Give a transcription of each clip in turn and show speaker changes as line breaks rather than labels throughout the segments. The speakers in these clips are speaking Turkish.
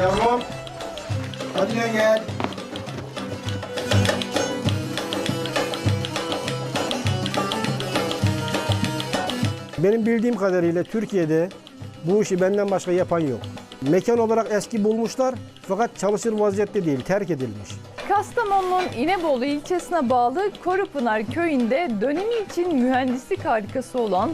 Yavrum. Hadi gel gel. Benim bildiğim kadarıyla Türkiye'de bu işi benden başka yapan yok. Mekan olarak eski bulmuşlar fakat çalışır vaziyette değil, terk edilmiş.
Kastamonu'nun İnebolu ilçesine bağlı Korupınar köyünde dönemi için mühendislik harikası olan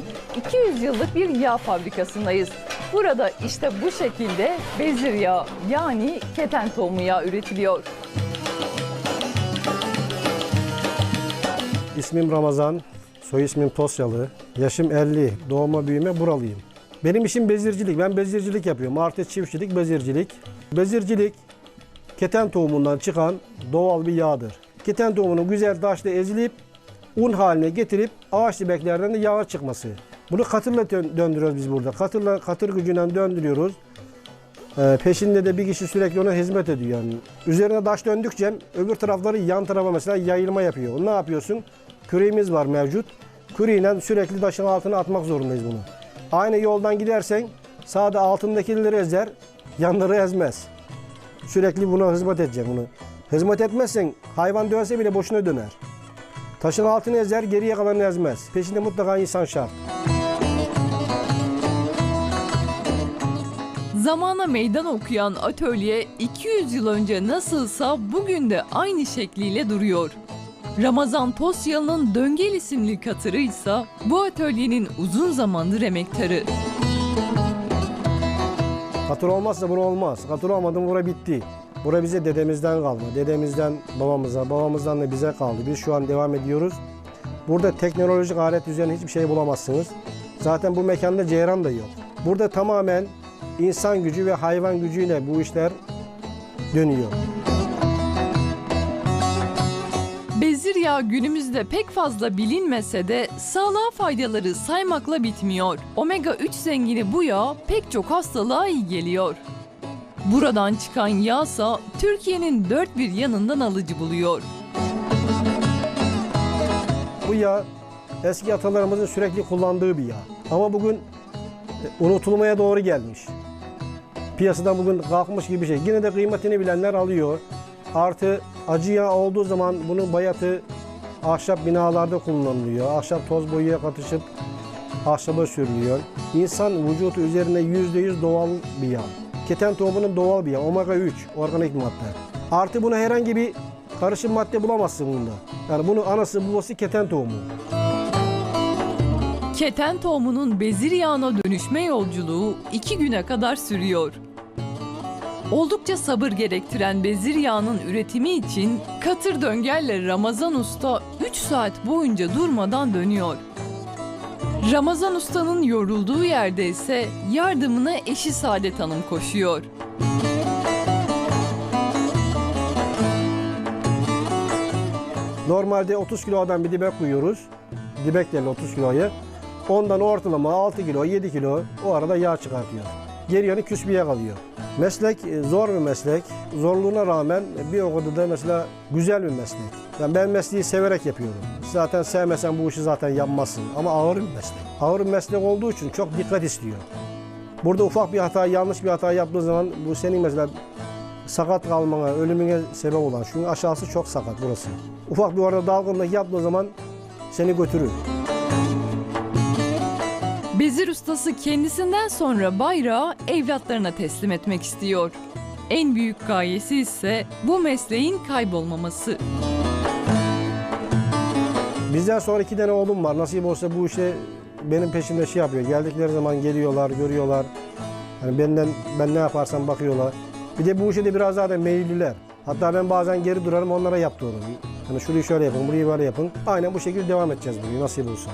200 yıllık bir yağ fabrikasındayız. Burada işte bu şekilde bezir yağı yani keten tohumu yağı üretiliyor.
İsmim Ramazan, soy ismim Tosyalı. Yaşım 50, doğma büyüme buralıyım. Benim işim bezircilik. Ben bezircilik yapıyorum. Artı çiftçilik, bezircilik. Bezircilik, keten tohumundan çıkan doğal bir yağdır. Keten tohumunun güzel taşla ezilip un haline getirip ağaç dibeklerden de yağ çıkması. Bunu katırla dö- döndürüyoruz biz burada. Katırla katır gücünden döndürüyoruz. Ee, peşinde de bir kişi sürekli ona hizmet ediyor yani. Üzerine taş döndükçe öbür tarafları yan tarafa mesela yayılma yapıyor. Ne yapıyorsun? Küreğimiz var mevcut. Küreğiyle sürekli taşın altına atmak zorundayız bunu. Aynı yoldan gidersen sağda altındakileri ezer, yanları ezmez. Sürekli buna hizmet edecek bunu. Hizmet etmezsen hayvan dönse bile boşuna döner. Taşın altını ezer, geriye kalanını ezmez. Peşinde mutlaka insan şart.
Zamana meydan okuyan atölye 200 yıl önce nasılsa bugün de aynı şekliyle duruyor. Ramazan Tosyalı'nın Döngel isimli katırı ise bu atölyenin uzun zamandır emektarı.
Katır olmazsa bura olmaz. Katır olmadı bura bitti. Bura bize dedemizden kalma. Dedemizden babamıza, babamızdan da bize kaldı. Biz şu an devam ediyoruz. Burada teknolojik alet üzerine hiçbir şey bulamazsınız. Zaten bu mekanda ceyran da yok. Burada tamamen insan gücü ve hayvan gücüyle bu işler dönüyor.
Bezir yağı günümüzde pek fazla bilinmese de sağlığa faydaları saymakla bitmiyor. Omega 3 zengini bu yağ pek çok hastalığa iyi geliyor. Buradan çıkan yağsa Türkiye'nin dört bir yanından alıcı buluyor.
Bu yağ eski atalarımızın sürekli kullandığı bir yağ. Ama bugün unutulmaya doğru gelmiş. Piyasadan bugün kalkmış gibi bir şey. Yine de kıymetini bilenler alıyor. Artı acı yağ olduğu zaman bunun bayatı ahşap binalarda kullanılıyor. Ahşap toz boyaya katışıp ahşaba sürülüyor. İnsan vücutu üzerine %100 doğal bir yağ. Keten tohumunun doğal bir yağ. Omega 3 organik madde. Artı buna herhangi bir karışım madde bulamazsın bunda. Yani bunun anası babası keten tohumu.
Keten tohumunun bezir yağına dönüşme yolculuğu iki güne kadar sürüyor. Oldukça sabır gerektiren bezir yağının üretimi için katır döngelle Ramazan Usta 3 saat boyunca durmadan dönüyor. Ramazan Usta'nın yorulduğu yerde ise yardımına eşi Saadet Hanım koşuyor.
Normalde 30 kilodan bir dibek koyuyoruz. Dibek derler 30 kiloyu. Ondan ortalama 6 kilo, 7 kilo o arada yağ çıkartıyor. Geri yanı küsbiye kalıyor. Meslek e, zor bir meslek. Zorluğuna rağmen bir o kadar da mesela güzel bir meslek. Yani ben mesleği severek yapıyorum. Zaten sevmesen bu işi zaten yapmazsın. Ama ağır bir meslek. Ağır bir meslek olduğu için çok dikkat istiyor. Burada ufak bir hata, yanlış bir hata yaptığı zaman bu senin mesela sakat kalmana, ölümüne sebep olan. Çünkü aşağısı çok sakat burası. Ufak bir orada dalgınlık yaptığı zaman seni götürür.
Bezir ustası kendisinden sonra bayrağı evlatlarına teslim etmek istiyor. En büyük gayesi ise bu mesleğin kaybolmaması.
Bizden sonra iki tane oğlum var. Nasip olsa bu işe benim peşimde şey yapıyor. Geldikleri zaman geliyorlar, görüyorlar. Yani benden ben ne yaparsam bakıyorlar. Bir de bu işe de biraz daha da meyilliler. Hatta ben bazen geri durarım onlara yaptırırım. Hani şurayı şöyle yapın, burayı böyle yapın. Aynen bu şekilde devam edeceğiz burayı nasip olsa.